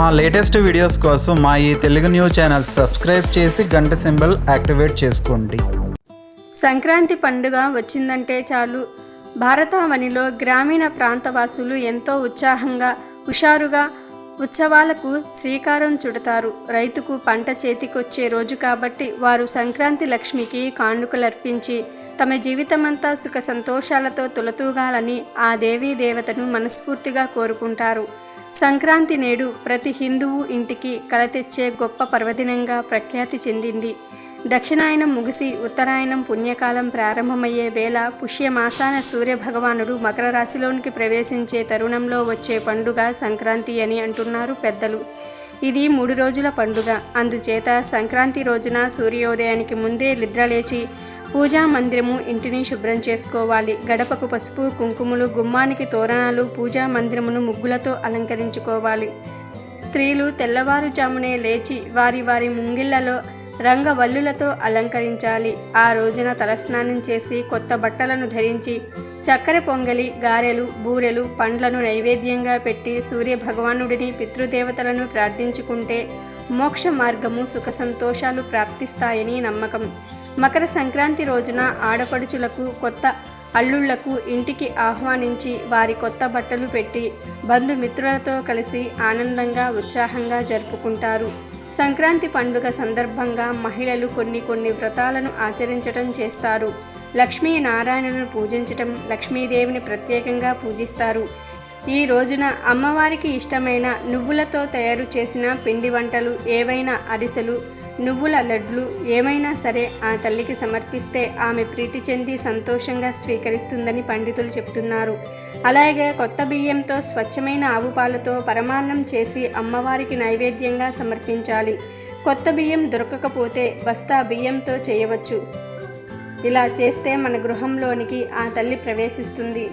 మా latest videos కోసం మా ఈ తెలుగు న్యూస్ ఛానల్ సబ్స్క్రైబ్ చేసి గంట సింబల్ యాక్టివేట్ చేసుకోండి. సంక్రాంతి పండుగ వచ్చిందంటే చాలు. భారతావనిలో గ్రామీణ ప్రాంతవాసులు ఎంతో ఉత్సాహంగా హుషారుగా ఉత్సవాలకు శ్రీకారం చుడతారు. రైతుకు పంట చేతికొచ్చే రోజు కాబట్టి వారు సంక్రాంతి లక్ష్మికి కానుకలర్పించి తమ జీవితమంతా సుఖ సంతోషాలతో తులతూగాలని ఆ దేవీ దేవతను మనస్ఫూర్తిగా కోరుకుంటారు. సంక్రాంతి నేడు ప్రతి హిందువు ఇంటికి కల తెచ్చే గొప్ప పర్వదినంగా ప్రఖ్యాతి చెందింది. దక్షిణాయనం ముగిసి ఉత్తరాయణం పుణ్యకాలం ప్రారంభమయ్యే వేళ పుష్యమాసాన సూర్యభగవానుడు మకర రాశిలోనికి ప్రవేశించే తరుణంలో వచ్చే పండుగ సంక్రాంతి అని అంటున్నారు పెద్దలు. ఇది మూడు రోజుల పండుగ. అందుచేత సంక్రాంతి రోజున సూర్యోదయానికి ముందే నిద్రలేచి పూజా మందిరము ఇంటిని శుభ్రం చేసుకోవాలి. గడపకు పసుపు కుంకుమలు గుమ్మానికి తోరణాలు పూజా మందిరమును ముగ్గులతో అలంకరించుకోవాలి. స్త్రీలు తెల్లవారుజామునే లేచి వారి వారి ముంగిళ్ళలో రంగవల్లులతో అలంకరించాలి. ఆ రోజున తలస్నానం చేసి కొత్త బట్టలను ధరించి చక్కెర పొంగలి గారెలు బూరెలు పండ్లను నైవేద్యంగా పెట్టి సూర్య భగవానుడిని పితృదేవతలను ప్రార్థించుకుంటే మోక్ష మార్గము సుఖ సంతోషాలు ప్రాప్తిస్తాయని నమ్మకం. మకర సంక్రాంతి రోజున ఆడపడుచులకు కొత్త అల్లుళ్ళకు ఇంటికి ఆహ్వానించి వారి కొత్త బట్టలు పెట్టి బంధుమిత్రులతో కలిసి ఆనందంగా ఉత్సాహంగా జరుపుకుంటారు. సంక్రాంతి పండుగ సందర్భంగా మహిళలు కొన్ని కొన్ని వ్రతాలను ఆచరించటం చేస్తారు. లక్ష్మీ నారాయణను పూజించటం లక్ష్మీదేవిని ప్రత్యేకంగా పూజిస్తారు. ఈ రోజున అమ్మవారికి ఇష్టమైన నువ్వులతో తయారు చేసిన పిండి వంటలు ఏవైనా అరిసెలు నువ్వుల లడ్లు ఏమైనా సరే ఆ తల్లికి సమర్పిస్తే ఆమె ప్రీతి చెంది సంతోషంగా స్వీకరిస్తుందని పండితులు చెప్తున్నారు. అలాగే కొత్త బియ్యంతో స్వచ్ఛమైన ఆవు పాలతో పరమాన్నం చేసి అమ్మవారికి నైవేద్యంగా సమర్పించాలి. కొత్త బియ్యం దొరకకపోతే బస్తా బియ్యంతో చేయవచ్చు. ఇలా చేస్తే మన గృహంలోనికి ఆ తల్లి ప్రవేశిస్తుంది.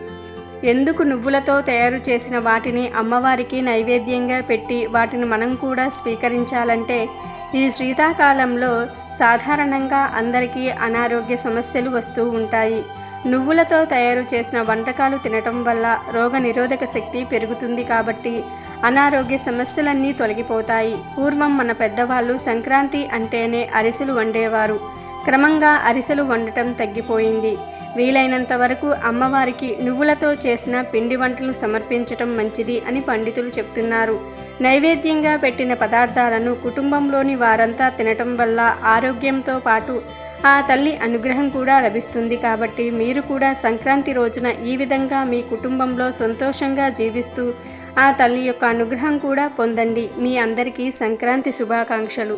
ఎందుకు నువ్వులతో తయారు చేసిన వాటిని అమ్మవారికి నైవేద్యంగా పెట్టి వాటిని మనం కూడా స్వీకరించాలంటే ఈ శీతాకాలంలో సాధారణంగా అందరికీ అనారోగ్య సమస్యలు వస్తూ ఉంటాయి. నువ్వులతో తయారు చేసిన వంటకాలు తినటం వల్ల రోగ నిరోధక శక్తి పెరుగుతుంది కాబట్టి అనారోగ్య సమస్యలన్నీ తొలగిపోతాయి. పూర్వం మన పెద్దవాళ్ళు సంక్రాంతి అంటేనే అరిసెలు వండేవారు. క్రమంగా అరిసెలు వండటం తగ్గిపోయింది. వీలైనంత వరకు అమ్మవారికి నువ్వులతో చేసిన పిండి వంటలు సమర్పించటం మంచిది అని పండితులు చెప్తున్నారు. నైవేద్యంగా పెట్టిన పదార్థాలను కుటుంబంలోని వారంతా తినటం వల్ల ఆరోగ్యంతో పాటు ఆ తల్లి అనుగ్రహం కూడా లభిస్తుంది కాబట్టి మీరు కూడా సంక్రాంతి రోజున ఈ విధంగా మీ కుటుంబంలో సంతోషంగా జీవిస్తూ ఆ తల్లి యొక్క అనుగ్రహం కూడా పొందండి. మీ అందరికీ సంక్రాంతి శుభాకాంక్షలు.